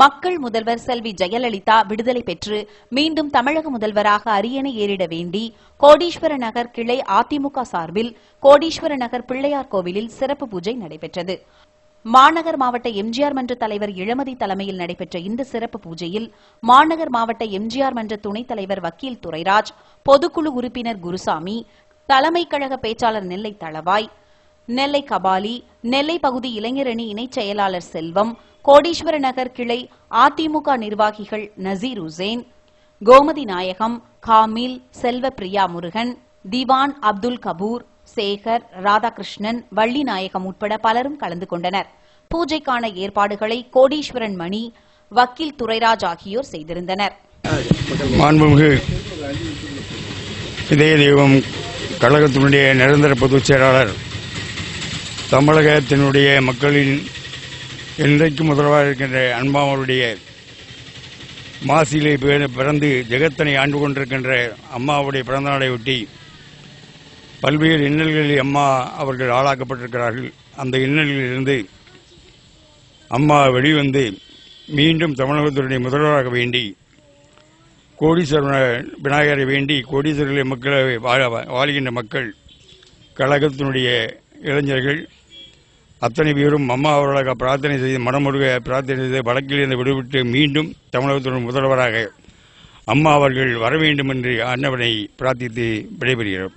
மக்கள் முதல்வர் செல்வி ஜெயலலிதா விடுதலை பெற்று மீண்டும் தமிழக முதல்வராக அரியணை ஏறிட வேண்டி கோடீஸ்வர நகர் கிளை அதிமுக சார்பில் கோடீஸ்வர நகர் பிள்ளையார் கோவிலில் சிறப்பு பூஜை நடைபெற்றது. மாநகர் மாவட்ட எம்ஜிஆர் மன்ற தலைவர் இளமதி தலைமையில் நடைபெற்ற இந்த சிறப்பு பூஜையில் மாநகர் மாவட்ட எம்ஜிஆர் மன்ற துணைத் தலைவர் வக்கீல் துரைராஜ் பொதுக்குழு உறுப்பினர் குருசாமி தலைமை கழக பேச்சாளர் நெல்லை தளவாய் நெல்லை கபாலி நெல்லை பகுதி இளைஞரணி இணைச் செயலாளர் செல்வம் கோடீஸ்வர நகர் கிளை அதிமுக நிர்வாகிகள் நசீர் உசேன் கோமதி நாயகம் காமில் செல்வ பிரியா முருகன் திவான் அப்துல் கபூர் சேகர் ராதாகிருஷ்ணன் வள்ளி நாயகம் உட்பட பலரும் கலந்து கொண்டனர். பூஜைக்கான ஏற்பாடுகளை கோடீஸ்வரன் மணி வக்கீல் துரைராஜ் ஆகியோர் செய்திருந்தனர். இதய தெய்வம் கழகத்தினுடைய நிரந்தர பொதுச் செயலாளர் தமிழகத்தினுடைய மக்களின் என்றைக்கும் முதல்வராக இருக்கின்ற அன்பாவருடைய மாசியிலே பிறந்து ஜெகத்தனை ஆண்டு கொண்டிருக்கின்ற அம்மாவுடைய பிறந்த நாளை ஒட்டி பல்வேறு இன்னல்களில் அம்மா அவர்கள் ஆளாக்கப்பட்டிருக்கிறார்கள். அந்த இன்னல்களிலிருந்து அம்மா வெளிவந்து மீண்டும் தமிழகத்தினுடைய முதல்வராக வேண்டி கோடீஸ்வர விநாயகரை வேண்டி கோடீஸ்வரர்களை மக்களை வாழ- மக்கள் கழகத்தினுடைய இளைஞர்கள் அத்தனை பேரும் அம்மா அவர்களாக பிரார்த்தனை செய்து மனமுருக பிரார்த்தனை செய்து வழக்கிலிருந்து விடுவிட்டு மீண்டும் தமிழகத்துடன் முதல்வராக அம்மா அவர்கள் வர வேண்டும் என்று அன்னவனை பிரார்த்தித்து விடைபெறுகிறோம்.